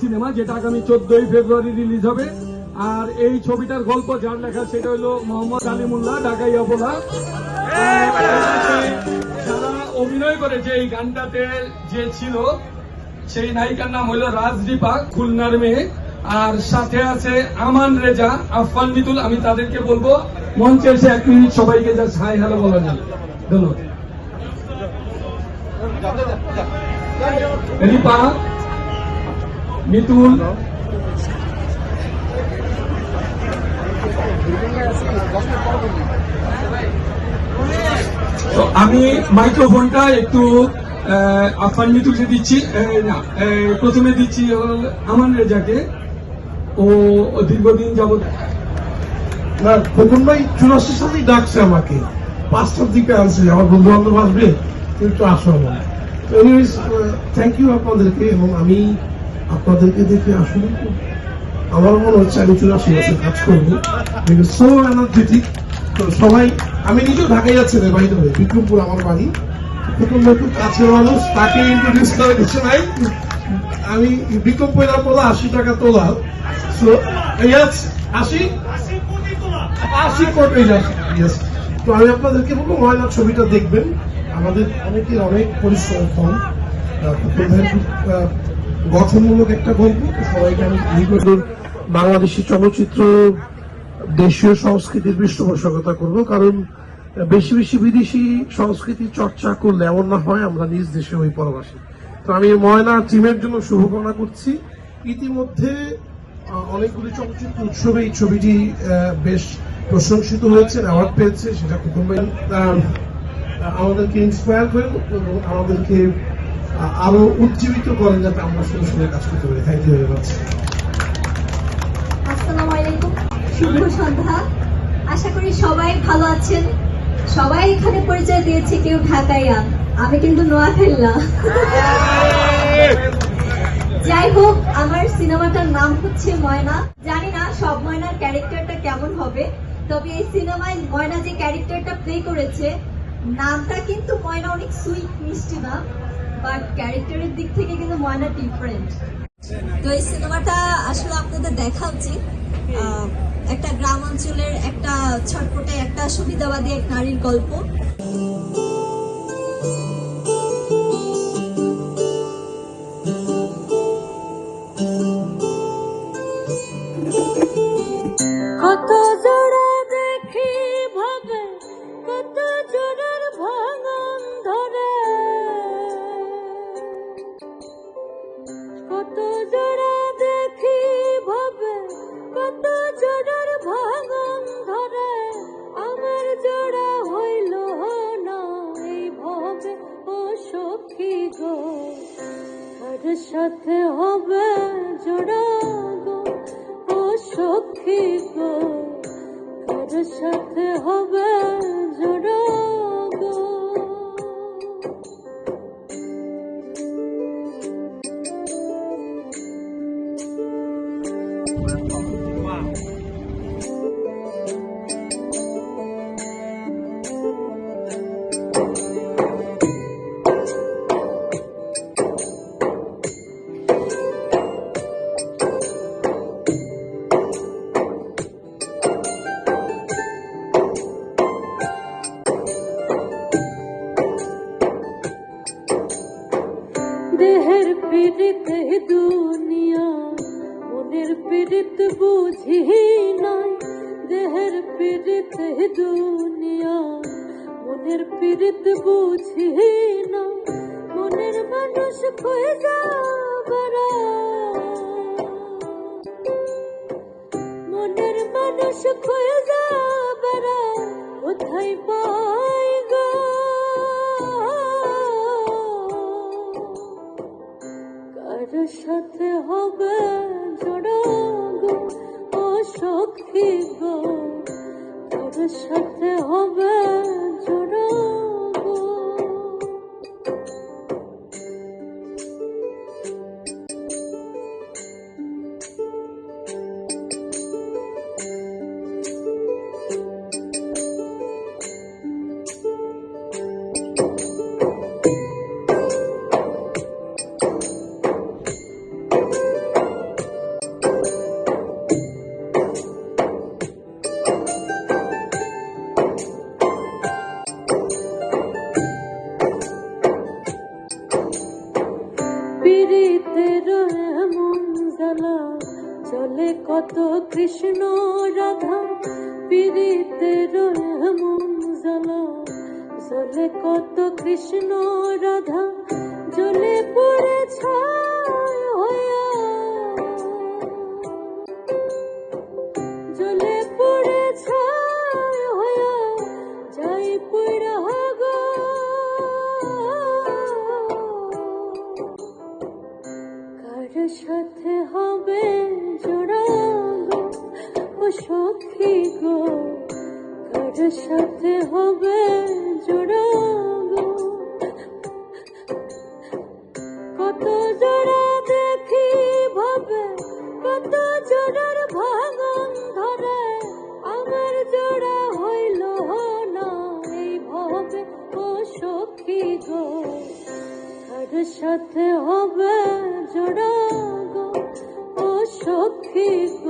Cinema, যেটা আগামী চোদ্দই ফেব্রুয়ারি রিলিজ হবে। আর এই ছবিটার গল্প যার লেখা, সেটা হলো মোহাম্মদ আলিমুল্লাহ ঢাকাই অবলা যারা অভিনয় করেছে এই গানটাতে যে ছিল, সেই নায়িকার নাম হলো রাজদীপা খুলনার মেয়ে। আর সাথে আছে আমান রেজা, আফফান মিতুল, আমি তাদেরকে বলব, মঞ্চে এসে এক মিনিট সবাইকে জাস্ট হাই, হ্যালো বলা যায় ধন্যবাদ। রিপা মিতুল। তো আমি মাইক্রোফোনটা একটু আফান মিতুলকে দিচ্ছি। প্রথমে দিচ্ছি আমান রেজাকে। ও দীর্ঘদিন যাবত না, খোকন ভাই চুরাশি সালেই ডাকছে আমাকে। পাঁচটার দিকে আনছে, আমার বন্ধু বান্ধব আসবে একটু আসো আমার। এনিওয়েজ থ্যাংক ইউ আপনাদেরকে এবং আমি আপনাদেরকে দেখে আসলে আমার মনে হচ্ছে আমি কাজ করব। সো এনার্জেটিক সবাই, আমি নিজেও যাচ্ছি বাইরে হয়ে বিক্রমপুর আমার বাড়ি। মানুষ, তাকে ইন্ট্রোডিউস কিছু নাই। আমি আশি টাকা তোলা। সো ইয়াস আশি? আশি কোটি তো আমি আপনাদেরকে বলব ময়না ছবিটা দেখবেন। আমাদের অনেকের অনেক পরিশ্রম আহ, গঠনমূলক একটা গল্প সবাইকে আমি বাংলাদেশি চলচ্চিত্র দেশীয় সংস্কৃতির পৃষ্ঠপোষকতা করব কারণ বেশি বেশি বিদেশি সংস্কৃতি চর্চা করলে এমন না হয় আমরা নিজ দেশে ওই পরবাসী। তো আমি ময়না টিমের জন্য শুভকামনা করছি। ইতিমধ্যে অনেকগুলি চলচ্চিত্র উৎসবে এই ছবিটি বেশ প্রশংসিত হয়েছে অ্যাওয়ার্ড পেয়েছে সেটা কুকুরবাই আমাদেরকে ইন্সপায়ার করেন এবং আমাদেরকে আরও উজ্জীবিত করেন যাতে আমরা শুনে শুনে কাজ করতে পারি। থ্যাংক ইউ ভেরি মাচ আসসালামু আলাইকুম। শুভ সন্ধ্যা। আশা করি সবাই ভালো আছেন। সবাই এখানে পরিচয় দিয়েছে কেউ ঢাকাইয়া আমি কিন্তু নোয়াখাইলা যাই হোক, আমার সিনেমাটার নাম হচ্ছে ময়না। জানি না সব ময়নার ক্যারেক্টারটা কেমন হবে। তবে এই সিনেমায় ময়না যে ক্যারেক্টারটা প্লে করেছে নামটা কিন্তু ময়না অনেক সুইট মিষ্টি না বাট ক্যারেক্টারের দিক থেকে কিন্তু ময়না ডিফারেন্ট তো এই সিনেমাটা আসলে আপনাদের দেখা উচিত একটা গ্রাম অঞ্চলের একটা ছটপটে একটা সুবিধাবাদী এক নারীর গল্প। জোড়া দেখি কত জোড়ার ধরে, আমার জোড়া হইল না ও গো। সাথে হবে জোড়া গো, ও সখী গো। সাথে হবে জোড়া মনের পীড়িত বুঝি নাই, দেহের পীড়িতে দুনিয়া। মনের পীড়িত বুঝি না মনের মানুষ কয়ে যাবারা? মনের মানুষ কয়ে যাবারা? কোথায় পাই গো? কার সাথে জ্বালা চলে কত কৃষ্ণ রাধা পিড়িতের এমন জ্বালা। চলে কত কৃষ্ণ রাধা, জ্বলে পড়ে জ্বলে পড়ে সাথে হবে জোড়া কত জোড়া দেখি ভাবে, কত জোড়ার ভাঙন ধরে। আমার জোড়া হইল না এই ভাবে, ও সখী গো। কার সাথে হবে জোড়া গো ও সখী গো।